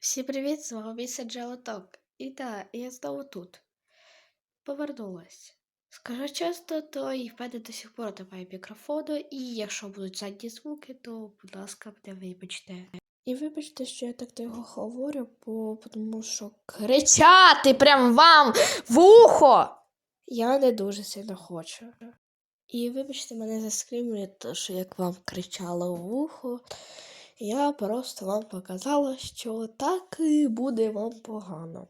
Всім привіт, з вами місце Джелоток. І так, я знову тут. Повернулась. Скажу чесно, то і в мене до сих пор немає мікрофону, і якщо будуть задні звуки, то, будь ласка, мене вибачте. І вибачте, що я так його говорю, бо тому що кричати прям вам в ухо! Я не дуже сильно хочу. І вибачте мене за скрімлі, то що як вам кричала в ухо. Я просто вам показала, що так і буде вам погано.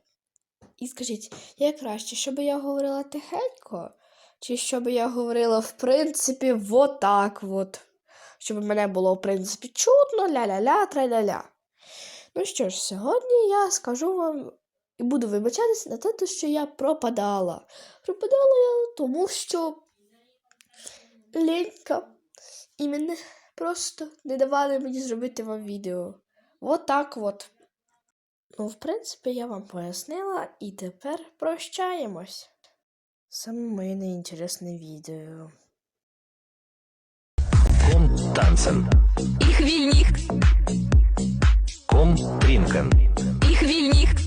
І скажіть, як краще, щоб я говорила тихенько, чи щоб я говорила, в принципі, вот так от. Щоб мене було, в принципі, чутно, ля-ля-ля, тра-ля-ля. Ну що ж, сьогодні я скажу вам і буду вибачатися на те, що я пропадала. Пропадала я тому, що ленька і мене просто не давали мені зробити вам відео. Вот так от. Ну, в принципі, я вам пояснила, і тепер прощаємось. Саме моє неінтересне відео. Ком танцен. Ich will Ком тринкен. ich will nicht,